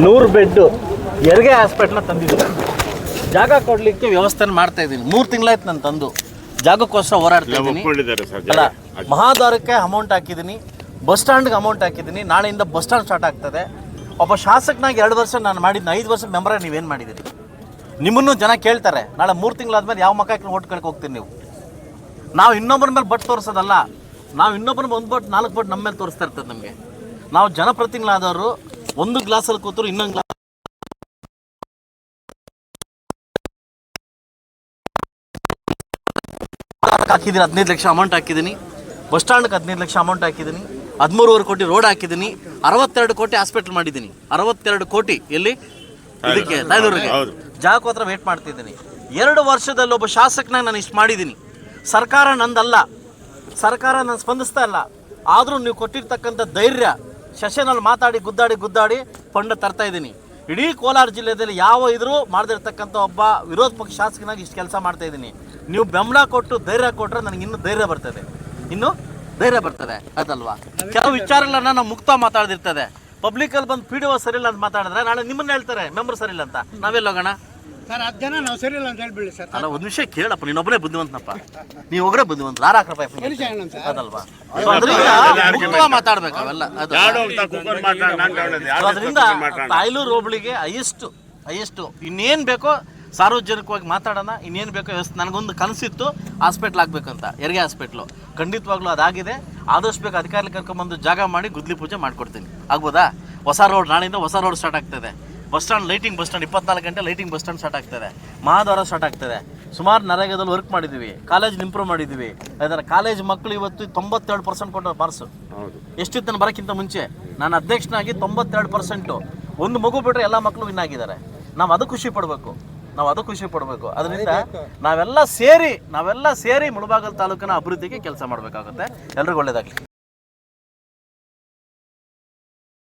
ನೂರು ಬೆಡ್ಡು ಹೆರಿಗೆ ಹಾಸ್ಪಿಟ್ಲ ತಂದಿದ್ದೀನಿ ಜಾಗ ಕೊಡಲಿಕ್ಕೆ ವ್ಯವಸ್ಥೆ ಮಾಡ್ತಾ ಇದ್ದೀನಿ. ಮೂರು ತಿಂಗಳಾಯ್ತು ನಾನು ತಂದು. ಜಾಗಕ್ಕೋಸ್ಕರ ಹೋರಾಡ್ತಾ ಇದ್ದೀನಿ ಅಲ್ಲ ಮಹಾದ್ವಾರಕ್ಕೆ ಅಮೌಂಟ್ ಹಾಕಿದ್ದೀನಿ. ಬಸ್ ಸ್ಟ್ಯಾಂಡ್ಗೆ ಅಮೌಂಟ್ ಹಾಕಿದ್ದೀನಿ. ನಾಳೆಯಿಂದ ಬಸ್ ಸ್ಟ್ಯಾಂಡ್ ಸ್ಟಾರ್ಟ್ ಆಗ್ತದೆ. ಒಬ್ಬ ಶಾಸಕನಾಗಿ ಎರಡು ವರ್ಷ ನಾನು ಮಾಡಿದ್ದು ಐದು ವರ್ಷ ಮೆಂಬರ ನೀವೇನು ಮಾಡಿದ್ದೀರಿ? ನಿಮ್ಮನ್ನು ಜನ ಕೇಳ್ತಾರೆ. ನಾಳೆ ಮೂರು ತಿಂಗಳಾದ್ಮೇಲೆ ಯಾವ ಮಕ್ಕ ಓಟ್ ಕೇಳಕ್ಕೆ ಹೋಗ್ತೀನಿ ನೀವು? ನಾವು ಇನ್ನೊಬ್ಬರ ಮೇಲೆ ಬಟ್ ತೋರಿಸೋದಲ್ಲ. ನಾವು ಇನ್ನೊಬ್ಬರ ಒಂದು ಬಟ್ ನಾಲ್ಕು ಬಟ್ ನಮ್ಮ ಮೇಲೆ ತೋರಿಸ್ತಾ ಇರ್ತದೆ ನಮಗೆ. ನಾವು ಜನಪ್ರತಿನಿಧಿಗಳಾದವರು ಒಂದು ಗ್ಲಾಸಲ್ಲಿ ಕೂತರು ಇನ್ನೊಂದು ಗ್ಲಾಸ್ ಹಾಕಿದ್ದೀನಿ ಹದಿನೈದು ಲಕ್ಷ ಅಮೌಂಟ್ ಹಾಕಿದ್ದೀನಿ. ಬಸ್ ಸ್ಟ್ಯಾಂಡ್ಗೆ ಹದಿನೈದು ಲಕ್ಷ ಅಮೌಂಟ್ ಹಾಕಿದ್ದೀನಿ. ಹದಿಮೂರುವರೆ ಕೋಟಿ ರೋಡ್ ಹಾಕಿದ್ದೀನಿ. ಅರವತ್ತೆರಡು ಕೋಟಿ ಹಾಸ್ಪಿಟಲ್ ಮಾಡಿದ್ದೀನಿ. ಅರವತ್ತೆರಡು ಕೋಟಿ ಎಲ್ಲಿ? ಇದಕ್ಕೆ ತಾಯ್ದೂರಿಗೆ ಹೌದು. ಜಾಗಕ್ಕೋತ್ರ ವೇಟ್ ಮಾಡ್ತಿದ್ದೀನಿ. ಎರಡು ವರ್ಷದಲ್ಲಿ ಒಬ್ಬ ಶಾಸಕನ ನಾನು ಇಷ್ಟು ಮಾಡಿದ್ದೀನಿ. ಸರ್ಕಾರ ನಂದಲ್ಲ. ಸರ್ಕಾರ ನಾನು ಸ್ಪಂದಿಸ್ತಾ ಇಲ್ಲ. ಆದರೂ ನೀವು ಕೊಟ್ಟಿರ್ತಕ್ಕಂಥ ಧೈರ್ಯ ಸೆಷನಲ್ಲಿ ಮಾತಾಡಿ, ಗುದ್ದಾಡಿ ಗುದ್ದಾಡಿ ಫಂಡ್ ತರ್ತಾ ಇದ್ದೀನಿ. ಇಡೀ ಕೋಲಾರ ಜಿಲ್ಲೆಯಲ್ಲಿ ಯಾವ ಇದ್ರೂ ಮಾಡದಿರ್ತಕ್ಕಂಥ ಒಬ್ಬ ವಿರೋಧ ಪಕ್ಷ ಶಾಸಕನಾಗಿ ಇಷ್ಟು ಕೆಲಸ ಮಾಡ್ತಾ ಇದ್ದೀನಿ. ನೀವು ಬೆಂಬಲ ಕೊಟ್ಟು ಧೈರ್ಯ ಕೊಟ್ಟರೆ ನನಗೆ ಇನ್ನೂ ಧೈರ್ಯ ಬರ್ತದೆ. ಇನ್ನು ಧೈರ್ಯ ಬರ್ತದೆ, ಅದಲ್ವಾ? ಕೆಲವು ವಿಚಾರಗಳನ್ನ ನಾವು ಮುಕ್ತ ಮಾತಾಡ್ದಿರ್ತದೆ. ಪಬ್ಲಿಕಲ್ಲಿ ಬಂದು ಪಿ ಡಿ ಒ ಅಂತ ಮಾತಾಡಿದ್ರೆ ನಾಳೆ ನಿಮ್ಮನ್ನ ಹೇಳ್ತಾರೆ, ಮೆಂಬರ್ ಸರಿಯಿಲ್ಲ ಅಂತ. ನಾವೆಲ್ಲ ಹೋಗೋಣ ಸರ್ ಹತ್ತು ಜನ ನಾವು ಸರಿ ಇಲ್ಲ ಅಂತ ಹೇಳ್ಬಿಡಿ ಸರ್. ಅಲ್ಲ ಒಂದು ವಿಷಯ ಕೇಳಪ್ಪ ನೀನೊಬ್ಬನೇ ಬುದ್ಧಿವಂತನಪ್ಪ. ನೀವು ಒಬ್ಬರೇ ಬುದ್ಧಿವಂತ ಸರ್ ಅದಲ್ವಾ? ಅದ್ರಿಂದ ಮುಕ್ತವಾಗಿ ಮಾತಾಡ್ಬೇಕು ಅವೆಲ್ಲ ಅದು. ಯಾರು ಅಂತ ಕೂತ್ಕೊಂಡು ಮಾತಾಡ ನಾನು ಹೇಳೋದು So ಅದರಿಂದ ತಾಯ್ಲೂರು ಹೋಬಳಿಗೆ ಹೈಯೆಸ್ಟ್ ಹೈಯೆಸ್ಟ್ ಇನ್ನೇನು ಬೇಕೋ ಸಾರ್ವಜನಿಕವಾಗಿ ಮಾತಾಡೋಣ ಇನ್ನೇನ್ ಬೇಕೋ ವ್ಯವಸ್ಥೆ ನನಗೊಂದು ಕನಸಿತ್ತು ಹಾಸ್ಪಿಟ್ಲ್ ಆಗ್ಬೇಕಂತ ಹೆರಿಗೆ ಹಾಸ್ಪಿಟ್ಲು ಖಂಡಿತವಾಗ್ಲೂ ಅದಾಗಿದೆ. ಆದಷ್ಟು ಬೇಕು ಅಧಿಕಾರಿ ಕರ್ಕೊಂಬಂದು ಜಾಗ ಮಾಡಿ ಗುದ್ಲಿ ಪೂಜೆ ಮಾಡ್ಕೊಡ್ತೀನಿ. ಆಗ್ಬೋದಾ? ಹೊಸ ರೋಡ್ ನಾಳೆಯಿಂದ ಹೊಸ ರೋಡ್ ಸ್ಟಾರ್ಟ್ ಆಗ್ತದೆ. Bus stand lighting bus stand ಇಪ್ಪತ್ನಾಲ್ಕು ಗಂಟೆ ಲೈಟಿಂಗ್ ಬಸ್ ಸ್ಟ್ಯಾಂಡ್ ಸ್ಟಾರ್ಟ್ ಆಗ್ತದೆ. ಮಹಾದ್ವಾರ ಸ್ಟಾರ್ಟ್ ಆಗ್ತದೆ. ಸುಮಾರು ನರೇಗಾದಲ್ಲಿ ವರ್ಕ್ ಮಾಡಿದ್ದೀವಿ ಕಾಲೇಜ್ ಇಂಪ್ರೂವ್ ಮಾಡಿದ್ದೀವಿ ಅದರ ಕಾಲೇಜ್ ಮಕ್ಕಳು ಇವತ್ತು ತೊಂಬತ್ತೆರಡು ಪರ್ಸೆಂಟ್ ಕೊಟ್ಟರು ಮಾರ್ಕ್ಸು ಎಷ್ಟಿತ್ತು ನಾನು ಬರೋಕ್ಕಿಂತ ಮುಂಚೆ ನಾನು ಅಧ್ಯಕ್ಷನಾಗಿ ತೊಂಬತ್ತೆರಡು ಪರ್ಸೆಂಟು ಒಂದು ಮಗು ಬಿಟ್ಟರೆ ಎಲ್ಲ ಮಕ್ಕಳು ವಿನ್ ಆಗಿದ್ದಾರೆ. ನಾವು ಅದು ಖುಷಿ ಪಡಬೇಕು. ನಾವು ಅದು ಖುಷಿ ಪಡಬೇಕು. ಅದರಿಂದ ನಾವೆಲ್ಲ ಸೇರಿ ನಾವೆಲ್ಲ ಸೇರಿ ಮುಳಬಾಗಲ್ ತಾಲೂಕಿನ ಅಭಿವೃದ್ಧಿಗೆ ಕೆಲಸ ಮಾಡಬೇಕಾಗುತ್ತೆ. ಎಲ್ರಿಗೂ ಒಳ್ಳೇದಾಗಲಿ.